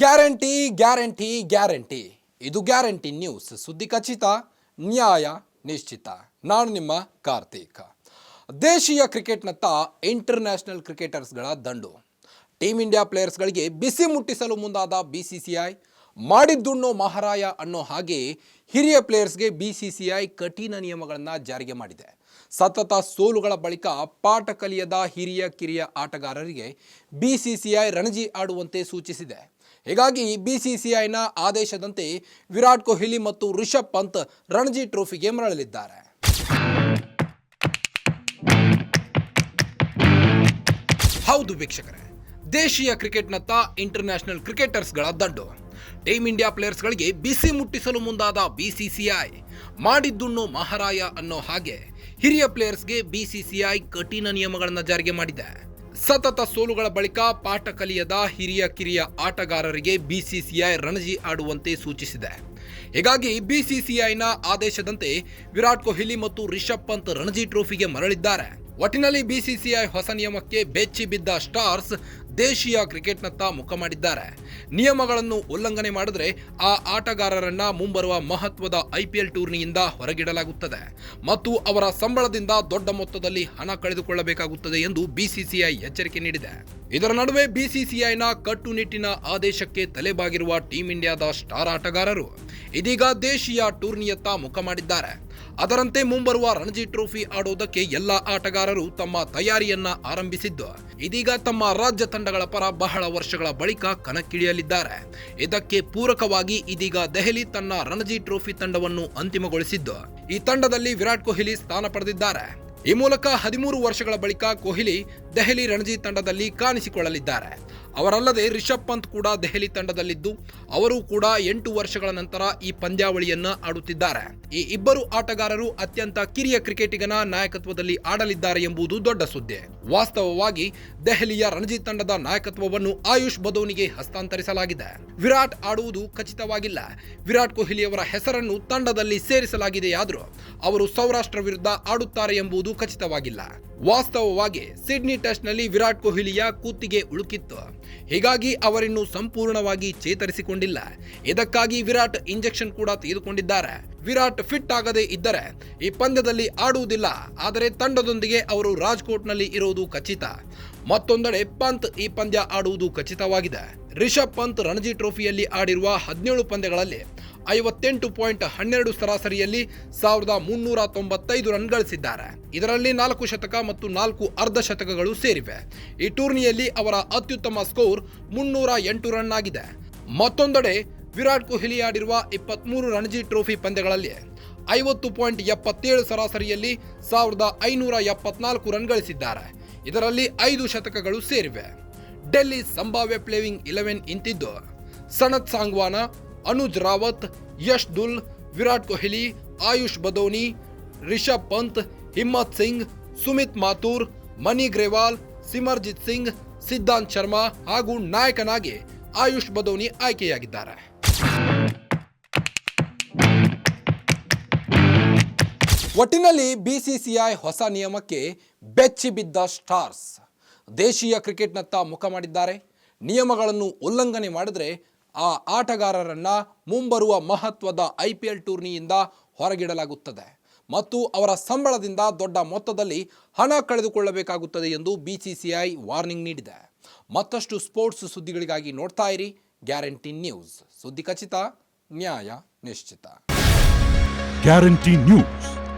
Guarantee guarantee guarantee. ಇದು guarantee news. ಸುದ್ದಿ ಖಚಿತ, ನ್ಯಾಯ ನಿಶ್ಚಿತ. ನಾನು ನಿಮ್ಮ ಕಾರ್ತಿಕ. ದೇಶೀಯ ಕ್ರಿಕೆಟ್ನತ್ತ ಇಂಟರ್ನ್ಯಾಷನಲ್ ಕ್ರಿಕೆಟರ್ಸ್ಗಳ ದಂಡು. ಟೀಮ್ ಇಂಡಿಯಾ ಪ್ಲೇಯರ್ಸ್ಗಳಿಗೆ ಬಿಸಿ ಮುಟ್ಟಿಸಲು ಮುಂದಾದ ಬಿ ಸಿ ಸಿ ಐ. ಮಾಡಿದ್ದುಣ್ಣೋ ಮಹಾರಾಯ ಅನ್ನೋ ಹಾಗೆ ಹಿರಿಯ ಪ್ಲೇಯರ್ಸ್ಗೆ ಬಿ ಸಿ ಸಿ ಐ ಕಠಿಣ ನಿಯಮಗಳನ್ನು ಜಾರಿಗೆ ಮಾಡಿದೆ. ಸತತ ಸೋಲುಗಳ ಬಳಿಕ ಪಾಠ ಕಲಿಯದ ಹಿರಿಯ ಕಿರಿಯ ಆಟಗಾರರಿಗೆ B C C I Ranji ಆಡುವಂತೆ ಸೂಚಿಸಿದೆ. ಹೀಗಾಗಿ ಬಿ ಆದೇಶದಂತೆ ವಿರಾಟ್ ಕೊಹ್ಲಿ ಮತ್ತು ರಿಷಬ್ ಪಂತ್ ರಣಜಿ ಟ್ರೋಫಿಗೆ ಮರಳಲಿದ್ದಾರೆ. ಹೌದು ವೀಕ್ಷಕರೇ, ದೇಶೀಯ ಕ್ರಿಕೆಟ್ನತ್ತ ಇಂಟರ್ನ್ಯಾಷನಲ್ ಕ್ರಿಕೆಟರ್ಸ್ಗಳ ದಂಡು. ಟೀಮ್ ಇಂಡಿಯಾ ಪ್ಲೇಯರ್ಸ್ಗಳಿಗೆ ಬಿಸಿ ಮುಟ್ಟಿಸಲು ಮುಂದಾದ ಬಿಸಿಸಿಐ ಮಾಡಿದ್ದುಣ್ಣು ಮಹಾರಾಯ ಅನ್ನೋ ಹಾಗೆ ಹಿರಿಯ ಪ್ಲೇಯರ್ಸ್ಗೆ ಬಿಸಿಸಿಐ ಕಠಿಣ ನಿಯಮಗಳನ್ನು ಜಾರಿಗೆ ಮಾಡಿದೆ. ಸತತ ಸೋಲುಗಳ ಬಳಿಕ ಪಾಠ ಕಲಿಯದ ಹಿರಿಯ ಕಿರಿಯ ಆಟಗಾರರಿಗೆ ಬಿಸಿಸಿಐ ರಣಜಿ ಆಡುವಂತೆ ಸೂಚಿಸಿದೆ. ಹೀಗಾಗಿ ಬಿಸಿಸಿಐನ ಆದೇಶದಂತೆ ವಿರಾಟ್ ಕೊಹ್ಲಿ ಮತ್ತು ರಿಷಬ್ ಪಂತ್ ರಣಜಿ ಟ್ರೋಫಿಗೆ ಮರಳಿದ್ದಾರೆ. ಒಟ್ಟಿನಲ್ಲಿ ಬಿಸಿಸಿಐ ಹೊಸ ನಿಯಮಕ್ಕೆ ಬೆಚ್ಚಿ ಬಿದ್ದ ಸ್ಟಾರ್ಸ್ ದೇಶೀಯ ಕ್ರಿಕೆಟ್ನತ್ತ ಮುಖ ಮಾಡಿದ್ದಾರೆ. ನಿಯಮಗಳನ್ನು ಉಲ್ಲಂಘನೆ ಮಾಡಿದ್ರೆ ಆ ಆಟಗಾರರನ್ನ ಮುಂಬರುವ ಮಹತ್ವದ ಐಪಿಎಲ್ ಟೂರ್ನಿಯಿಂದ ಹೊರಗಿಡಲಾಗುತ್ತದೆ. ಮತ್ತು ಅವರ ಸಂಬಳದಿಂದ ದೊಡ್ಡ ಮೊತ್ತದಲ್ಲಿ ಹಣ ಕಳೆದುಕೊಳ್ಳಬೇಕಾಗುತ್ತದೆ ಎಂದು ಬಿಸಿಸಿಐ ಎಚ್ಚರಿಕೆ ನೀಡಿದೆ. ಇದರ ನಡುವೆ ಬಿಸಿಸಿಐನ ಕಟ್ಟುನಿಟ್ಟಿನ ಆದೇಶಕ್ಕೆ ತಲೆಬಾಗಿರುವ ಟೀಂ ಇಂಡಿಯಾದ ಸ್ಟಾರ್ ಆಟಗಾರರು ಇದೀಗ ದೇಶೀಯ ಟೂರ್ನಿಯತ್ತ ಮುಖ ಮಾಡಿದ್ದಾರೆ. ಅದರಂತೆ ಮುಂಬರುವ ರಣಜಿ ಟ್ರೋಫಿ ಆಡೋದಕ್ಕೆ ಎಲ್ಲ ಆಟಗಾರರು ತಮ್ಮ ತಯಾರಿಯನ್ನ ಆರಂಭಿಸಿದ್ದು. ಇದೀಗ ತಮ್ಮ ರಾಜ್ಯ ತಂಡಗಳ ಪರ ಬಹಳ ವರ್ಷಗಳ ಬಳಿಕ ಕಣಕ್ಕಿಳಿಯಲಿದ್ದಾರೆ. ಇದಕ್ಕೆ ಪೂರಕವಾಗಿ ಇದೀಗ ದೆಹಲಿ ತನ್ನ ರಣಜಿ ಟ್ರೋಫಿ ತಂಡವನ್ನು ಅಂತಿಮಗೊಳಿಸಿದ್ದು. ಈ ತಂಡದಲ್ಲಿ ವಿರಾಟ್ ಕೊಹ್ಲಿ ಸ್ಥಾನ ಪಡೆದಿದ್ದಾರೆ. ಈ ಮೂಲಕ ಹದಿಮೂರು ವರ್ಷಗಳ ಬಳಿಕ ಕೊಹ್ಲಿ ದೆಹಲಿ ರಣಜಿ ತಂಡದಲ್ಲಿ ಕಾಣಿಸಿಕೊಳ್ಳಲಿದ್ದಾರೆ. ಅವರಲ್ಲದೆ ರಿಷಬ್ ಪಂತ್ ಕೂಡ ದೆಹಲಿ ತಂಡದಲ್ಲಿದ್ದು, ಅವರು ಕೂಡ ಎಂಟು ವರ್ಷಗಳ ನಂತರ ಈ ಪಂದ್ಯಾವಳಿಯನ್ನ ಆಡುತ್ತಿದ್ದಾರೆ. ಈ ಇಬ್ಬರು ಆಟಗಾರರು ಅತ್ಯಂತ ಕಿರಿಯ ಕ್ರಿಕೆಟಿಗನ ನಾಯಕತ್ವದಲ್ಲಿ ಆಡಲಿದ್ದಾರೆ ಎಂಬುದು ದೊಡ್ಡ ಸುದ್ದಿ. ವಾಸ್ತವವಾಗಿ ದೆಹಲಿಯ ರಣಜಿ ತಂಡದ ನಾಯಕತ್ವವನ್ನು ಆಯುಷ್ ಬದೋನಿಗೆ ಹಸ್ತಾಂತರಿಸಲಾಗಿದೆ. ವಿರಾಟ್ ಆಡುವುದು ಖಚಿತವಾಗಿಲ್ಲ. ವಿರಾಟ್ ಕೊಹ್ಲಿಯವರ ಹೆಸರನ್ನು ತಂಡದಲ್ಲಿ ಸೇರಿಸಲಾಗಿದೆಯಾದರೂ ಅವರು ಸೌರಾಷ್ಟ್ರ ವಿರುದ್ಧ ಆಡುತ್ತಾರೆ ಎಂಬುದು ಖಚಿತವಾಗಿಲ್ಲ. ವಾಸ್ತವವಾಗಿ ಸಿಡ್ನಿ ಟೆಸ್ಟ್ನಲ್ಲಿ ವಿರಾಟ್ ಕೊಹ್ಲಿಯ ಕೂತಿಗೆ ಉಳುಕಿತ್ತು. ಹೀಗಾಗಿ ಅವರಿನ್ನು ಸಂಪೂರ್ಣವಾಗಿ ಚೇತರಿಸಿಕೊಂಡಿಲ್ಲ. ಇದಕ್ಕಾಗಿ ವಿರಾಟ್ ಇಂಜೆಕ್ಷನ್ ಕೂಡ ತೆಗೆದುಕೊಂಡಿದ್ದಾರೆ. ವಿರಾಟ್ ಫಿಟ್ ಆಗದೇ ಇದ್ದರೆ ಈ ಪಂದ್ಯದಲ್ಲಿ ಆಡುವುದಿಲ್ಲ. ಆದರೆ ತಂಡದೊಂದಿಗೆ ಅವರು ರಾಜ್ಕೋಟ್ನಲ್ಲಿ ಇರುವುದು ಖಚಿತ. ಮತ್ತೊಂದೆಡೆ ಪಂತ್ ಈ ಪಂದ್ಯ ಆಡುವುದು ಖಚಿತವಾಗಿದೆ. ರಿಷಬ್ ಪಂತ್ ರಣಜಿ ಟ್ರೋಫಿಯಲ್ಲಿ ಆಡಿರುವ ಹದಿನೇಳು ಪಂದ್ಯಗಳಲ್ಲಿ ಐವತ್ತೆಂಟು ಪಾಯಿಂಟ್ ಹನ್ನೆರಡು ಸರಾಸರಿಯಲ್ಲಿ ಸಾವಿರದ ಮುನ್ನೂರ ತೊಂಬತ್ತೈದು ರನ್ ಗಳಿಸಿದ್ದಾರೆ. ಇದರಲ್ಲಿ ನಾಲ್ಕು ಶತಕ ಮತ್ತು ನಾಲ್ಕು ಅರ್ಧ ಶತಕಗಳು ಸೇರಿವೆ. ಈ ಟೂರ್ನಿಯಲ್ಲಿ ಅವರ ಅತ್ಯುತ್ತಮ ಸ್ಕೋರ್ ಮುನ್ನೂರ ಎಂಟು ರನ್ ಆಗಿದೆ. ಮತ್ತೊಂದೆಡೆ ವಿರಾಟ್ ಕೊಹ್ಲಿ ಆಡಿರುವ ಇಪ್ಪತ್ಮೂರು ರಣಜಿ ಟ್ರೋಫಿ ಪಂದ್ಯಗಳಲ್ಲಿ ಐವತ್ತು ಪಾಯಿಂಟ್ ಎಪ್ಪತ್ತೇಳು ಸರಾಸರಿಯಲ್ಲಿ ಸಾವಿರದ ಐನೂರ ಎಪ್ಪತ್ನಾಲ್ಕು ರನ್ ಗಳಿಸಿದ್ದಾರೆ. ಇದರಲ್ಲಿ ಐದು ಶತಕಗಳು ಸೇರಿವೆ. ಡೆಲ್ಲಿ ಸಂಭಾವ್ಯ ಪ್ಲೇವಿಂಗ್ ಇಲೆವೆನ್ ಇಂತಿದ್ದು. ಸನತ್ ಸಾಂಗ್ವಾನ, ಅನುಜ್ ರಾವತ್, ಯಶ್ ದುಲ್, ವಿರಾಟ್ ಕೊಹ್ಲಿ, ಆಯುಷ್ ಬದೋನಿ, ರಿಷಬ್ ಪಂತ್, ಹಿಮ್ಮತ್ ಸಿಂಗ್, ಸುಮಿತ್ ಮಾತೂರ್ ಮನಿ ಗ್ರೇವಾಲ್, ಸಿಮರ್ಜಿತ್ ಸಿಂಗ್, ಸಿದ್ಧಾಂತ್ ಶರ್ಮಾ ಹಾಗೂ ನಾಯಕನಾಗಿ ಆಯುಷ್ ಬದೋನಿ ಆಯ್ಕೆಯಾಗಿದ್ದಾರೆ. ಒಟ್ಟಿನಲ್ಲಿ ಬಿಸಿಸಿಐ ಹೊಸ ನಿಯಮಕ್ಕೆ ಬೆಚ್ಚಿ ಬಿದ್ದ ಸ್ಟಾರ್ಸ್. ದೇಶೀಯ ಕ್ರಿಕೆಟ್ನತ್ತ ಮುಖ ಮಾಡಿದ್ದಾರೆ. ನಿಯಮಗಳನ್ನು ಉಲ್ಲಂಘನೆ ಮಾಡಿದರೆ ಆ ಆಟಗಾರರನ್ನ ಮುಂಬರುವ ಮಹತ್ವದ ಐ ಪಿ ಎಲ್ ಟೂರ್ನಿಯಿಂದ ಹೊರಗಿಡಲಾಗುತ್ತದೆ ಮತ್ತು ಅವರ ಸಂಬಳದಿಂದ ದೊಡ್ಡ ಮೊತ್ತದಲ್ಲಿ ಹಣ ಕಳೆದುಕೊಳ್ಳಬೇಕಾಗುತ್ತದೆ ಎಂದು ಬಿಸಿಸಿಐ ವಾರ್ನಿಂಗ್ ನೀಡಿದೆ. ಮತ್ತಷ್ಟು ಸ್ಪೋರ್ಟ್ಸ್ ಸುದ್ದಿಗಳಿಗಾಗಿ ನೋಡ್ತಾ ಇರಿ ಗ್ಯಾರಂಟಿ ನ್ಯೂಸ್. ಸುದ್ದಿ ಖಚಿತ, ನ್ಯಾಯ ನಿಶ್ಚಿತ. Guarantee news.